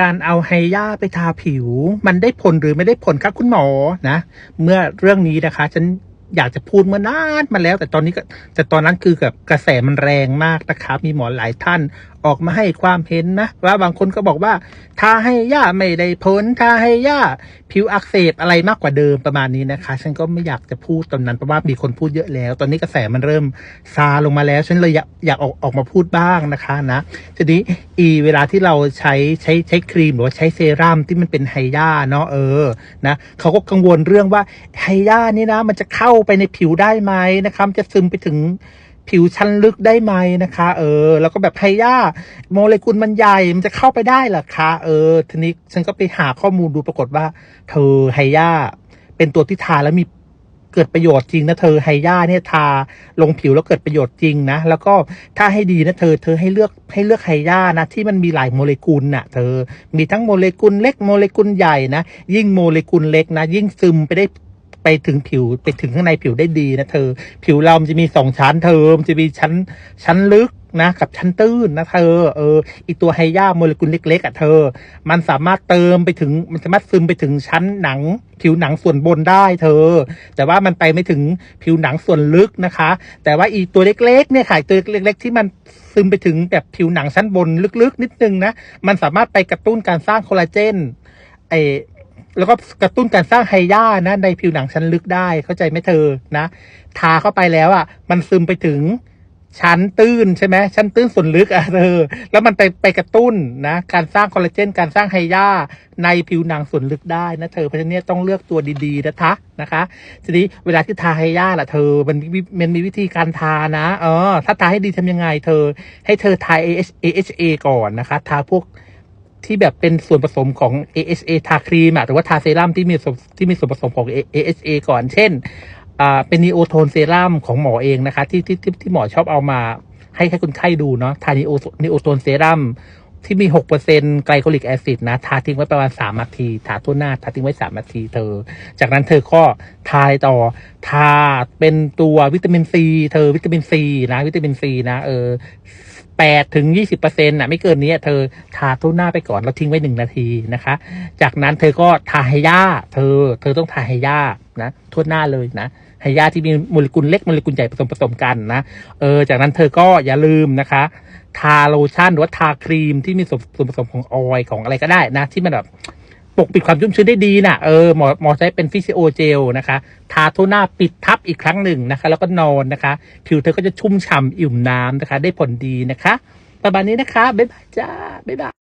การเอาไฮย่าไปทาผิว มันได้ผลหรือไม่ได้ผลครับคุณหมอนะ เมื่อเรื่องนี้นะคะ ฉันอยากจะพูดเมื่อนานมาแล้ว แต่ตอนนี้ก็แต่ตอนนั้นคือกับกระแสมันแรงมากนะครับ มีหมอหลายท่าน ออกมาให้ความเห็นนะว่าบางคนก็บอกว่าทาให้ย่าไม่ได้ผลทาให้ย่าผิวอักเสบอะไรมากกว่าเดิมประมาณนี้นะคะ ฉันก็ไม่อยากจะพูดตอนนั้นเพราะว่ามีคนพูดเยอะแล้ว ตอนนี้กระแสมันเริ่มซาลงมาแล้ว ฉันเลยอยากอยากออกออกมาพูดบ้างนะคะนะทีนี้อีเวลาที่เราใช้ใช้ใช้ครีมหรือว่าใช้เซรั่มที่มันเป็นไฮย่าเนาะเออนะเขาก็กังวลเรื่องว่าไฮย่านี่นะ มันจะเข้าไปในผิวได้ไหมนะคะมันจะซึมไปถึง ผิวชั้นลึกได้ไหมนะคะ เออ แล้วก็แบบไฮย่าโมเลกุลมันใหญ่มันจะเข้าไปได้หรอคะเออทีนี้ฉันก็ไปหาข้อมูลดูปรากฏว่า เธอไฮย่าเป็นตัวที่ทาแล้วมีเกิดประโยชน์จริงนะเธอไฮย่าเนี่ยทาลงผิวแล้วเกิดประโยชน์จริงนะ แล้วก็ถ้าให้ดีนะเธอ เธอให้เลือกให้เลือกไฮย่านะที่มันมีหลายโมเลกุลน่ะ เธอมีทั้งโมเลกุลเล็กโมเลกุลใหญ่นะยิ่งโมเลกุลเล็กนะ ยิ่งซึมไปได้ ไปถึงผิวไปถึงข้างในผิวได้ดีนะเธอ ผิวเรามันจะมีสองชั้นเธอมันจะมีชั้นชั้นลึกนะกับชั้นตื้นนะเธอเอออีตัวไฮย่าโมเลกุลเล็ก ๆอะเธอ มันสามารถเติมไปถึงมันสามารถซึมไปถึงชั้นหนัง ผิวหนังส่วนบนได้เธอ แต่ว่ามันไปไม่ถึงผิวหนังส่วนลึกนะคะ แต่ว่าอีตัวเล็กๆเนี่ยค่ะตัวเล็ก ๆ ที่มันซึมไปถึงแบบผิวหนังชั้นบนลึกๆ นิดนึงนะมันสามารถไปกระตุ้นการสร้างคอลลาเจนไอ แล้วก็กระตุ้นการสร้างไฮย่านะในผิวหนังชั้นลึกได้เข้าใจไหมเธอนะ ทาเข้าไปแล้วอะมันซึมไปถึงชั้นตื้นใช่ไหมชั้นตื้นส่วนลึกอะเธอ แล้วมันไปไปกระตุ้นนะ การสร้างคอลลาเจน การสร้างไฮย่าในผิวหนังส่วนลึกได้นะเธอเพราะฉะนั้นต้องเลือกตัวดีๆนะคะนะคะทีนี้เวลาที่ทาไฮย่าล่ะเธอมันมีมันมีวิธีการทานะเออถ้าทาให้ดีทำยังไงเธอ ให้เธอทา AHA ก่อนนะคะ ทาพวก ที่แบบเป็นส่วนผสมของ AHA ทาครีมอะหรือว่าทาเซรั่มที่มีที่มีส่วนผสมของ AHA ก่อน เช่นอ่าเป็นนีโอโทนเซรั่มของหมอเองนะคะที่ที่ที่ที่หมอชอบเอามาให้ให้คนไข้ดูเนาะทานีโอนีโอโทนเซรั่ม ที่มีหกเปอร์เซ็นไกลโคลิกแอซิดนะทาทิ้งไว้ประมาณสามนาที ทาทั่วหน้าทาทิ้งไว้สามนาทีเธอ จากนั้นเธอก็ทาต่อทาเป็นตัววิตามินซีเธอวิตามินซีนะวิตามินซีนะเออแปดถึงยี่สิบเปอร์เซ็นต์่ะไม่เกินนี้เธอทาทั่วหน้าไปก่อนแล้วทิ้งไว้หนึ่งนาทีนะคะ จากนั้นเธอก็ทาไฮย่าเธอ เธอต้องทาไฮย่านะทั่วหน้าเลยนะไฮย่าที่มีโมเลกุลเล็กโมเลกุลใหญ่ผสมผสมกันนะเออจากนั้นเธอก็อย่าลืมนะคะ ทาโลชั่นหรือว่าทาครีมที่มีส่วนผสมของออยล์ของอะไรก็ได้นะ ที่มันแบบปกปิดความชุ่มชื้นได้ดีนะเออหมอหมอใช้เป็นฟิซิโอเจลนะคะ ทาทั่วหน้าปิดทับอีกครั้งหนึ่งนะคะ แล้วก็นอนนะคะ ผิวเธอก็จะชุ่มฉ่ำอิ่มน้ำนะคะ ได้ผลดีนะคะ ประมาณนี้นะคะ บ๊ายบายจ้า บ๊ายบาย